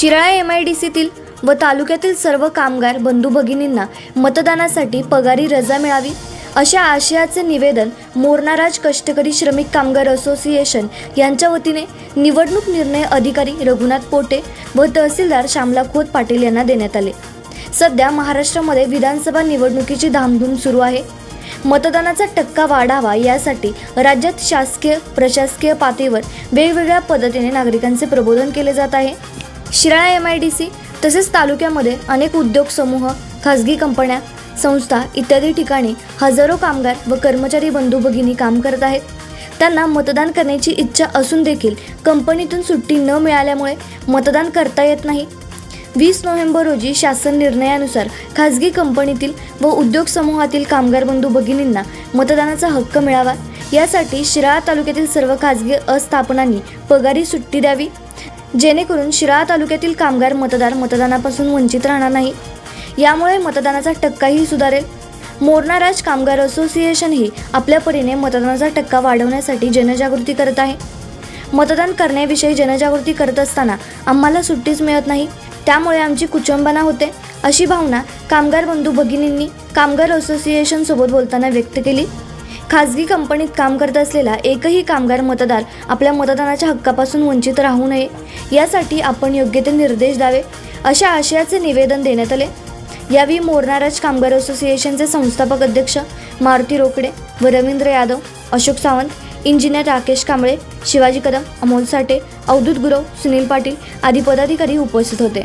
Shirala M I D सीतील व तालुक्यातील सर्व कामगार बंधू भगिनींना मतदानासाठी पगारी रजा मिळावी अशा आशयाचे निवेदन मोरनाराज कष्टकरी श्रमिक कामगार असोसिएशन यांच्या वतीने निवडणूक निर्णय अधिकारी रघुनाथ पोटे व तहसीलदार श्यामला खोत पाटील यांना देण्यात आले. सध्या महाराष्ट्रामध्ये विधानसभा निवडणुकीची धामधूम सुरू आहे. मतदानाचा टक्का वाढावा यासाठी राज्यात शासकीय प्रशासकीय पातळीवर वेगवेगळ्या पद्धतीने नागरिकांचे प्रबोधन केले जात आहे. Shirala M I D C तसेच तालुक्यामध्ये अनेक उद्योग समूह खाजगी कंपन्या संस्था इत्यादी ठिकाणी हजारो कामगार व कर्मचारी बंधू भगिनी काम करत आहेत. त्यांना मतदान करण्याची इच्छा असून देखील कंपनीतून सुट्टी न मिळाल्यामुळे मतदान करता येत नाही. वीस नोव्हेंबर रोजी शासन निर्णयानुसार खाजगी कंपनीतील व उद्योग समूहातील कामगार बंधू भगिनींना मतदानाचा हक्क मिळावा. यासाठी शिराळा तालुक्यातील सर्व खाजगी अस्थापनांनी पगारी सुट्टी द्यावी. जेणेकरून शिराळा तालुक्यातील कामगार मतदार मतदानापासून वंचित राहणार नाही. यामुळे मतदानाचा टक्काही सुधारेल. मोरनाराज कामगार असोसिएशनही आपल्या परीने मतदानाचा टक्का वाढवण्यासाठी जनजागृती करत आहे. मतदान करण्याविषयी जनजागृती करत असताना आम्हाला सुट्टीच मिळत नाही. त्यामुळे आमची कुचंबना होते अशी भावना कामगार बंधू भगिनींनी कामगार असोसिएशनसोबत बोलताना व्यक्त केली. खाजगी कंपनीत काम करत असलेला एकही कामगार मतदार आपल्या मतदानाच्या हक्कापासून वंचित राहू नये. यासाठी आपण योग्य ते निर्देश द्यावे अशा आशयाचे निवेदन देण्यात आले. यावेळी मोरनाराज कामगार असोसिएशनचे संस्थापक अध्यक्ष मारुती रोकडे व रवींद्र यादव अशोक सावंत इंजिनियर राकेश कांबळे शिवाजी कदम अमोल साठे अवधूत गुरव सुनील पाटील आदी पदाधिकारी उपस्थित होते.